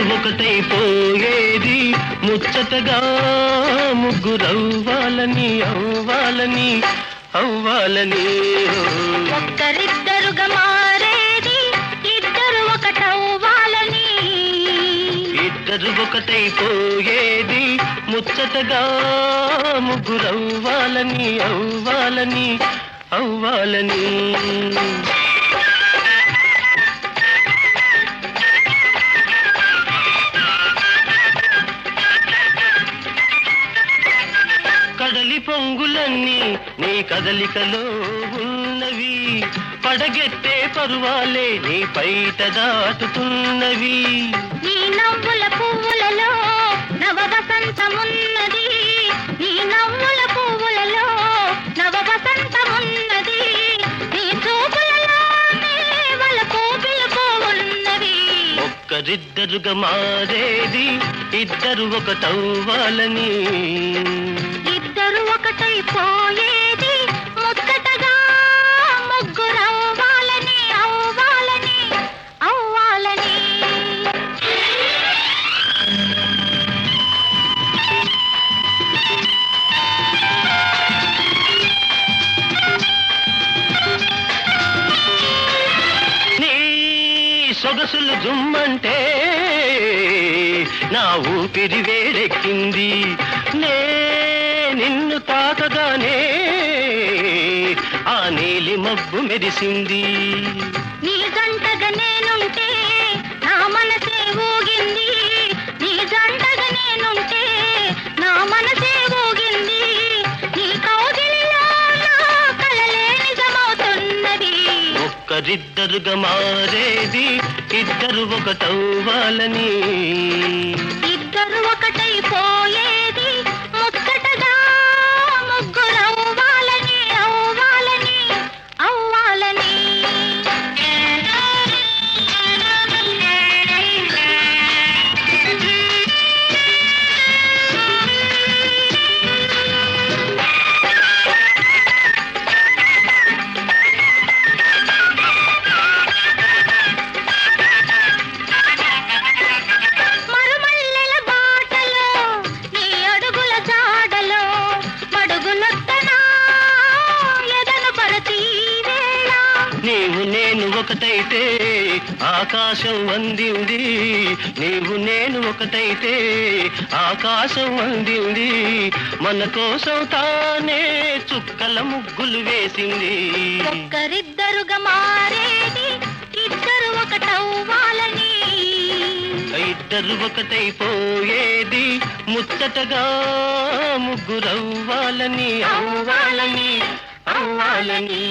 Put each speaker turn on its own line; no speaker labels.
ఒకటైపోయేది ముచ్చటగా ముగ్గురవ్వాలని అవ్వాలని అవ్వాలని.
ఒక్కరిద్దరుగా మారేది ఇద్దరు ఒకటవ్వాలని.
ఇద్దరు ఒకటైపోయేది. ముచ్చటగా ముగ్గురవ్వాలని అవ్వాలని అవ్వాలని. పొంగులన్నీ నీ కదలికలో ఉన్నవి. పడగెత్తే పరువాలే నీ పైట దాటుతున్నవి.
నీ నవ్వుల పువ్వులలో నవ వసంతమున్నది నీ నవ్వుల పువ్వులలో నవ వసంతమున్నది నీ చూపులలో ఉన్నది
ఒక్కరిద్దరుగా మారేది ఇద్దరు ఒకటవ్వాలని
ఇద్దరు
సొగసులు జుమ్మంటే నా ఊపిరి వేడెక్కింది. నే నిన్ను తాకగానే ఆ నీలి మబ్బు మెరిసింది.
నీ గంటగా నేనుంటే నా మనసు
ఒక్కరిద్దరుగా మారేది ఇద్దరు ఒకటవ్వాలని
ఇద్దరు ఒకటైపోయే
నీవు నేను ఒకటైతే ఆకాశం అందింది. నీవు నేను ఒకటైతే ఆకాశం అందింది. మన కోసం తానే చుక్కల ముగ్గులు వేసింది.
ఒక్కరిద్దరుగా మారేది ఇద్దరు ఒకటవ్వాలని.
ఇద్దరు ఒకటైపోయేది ముచ్చటగా ముగ్గురవ్వాలని అవ్వాలని అవ్వాలని.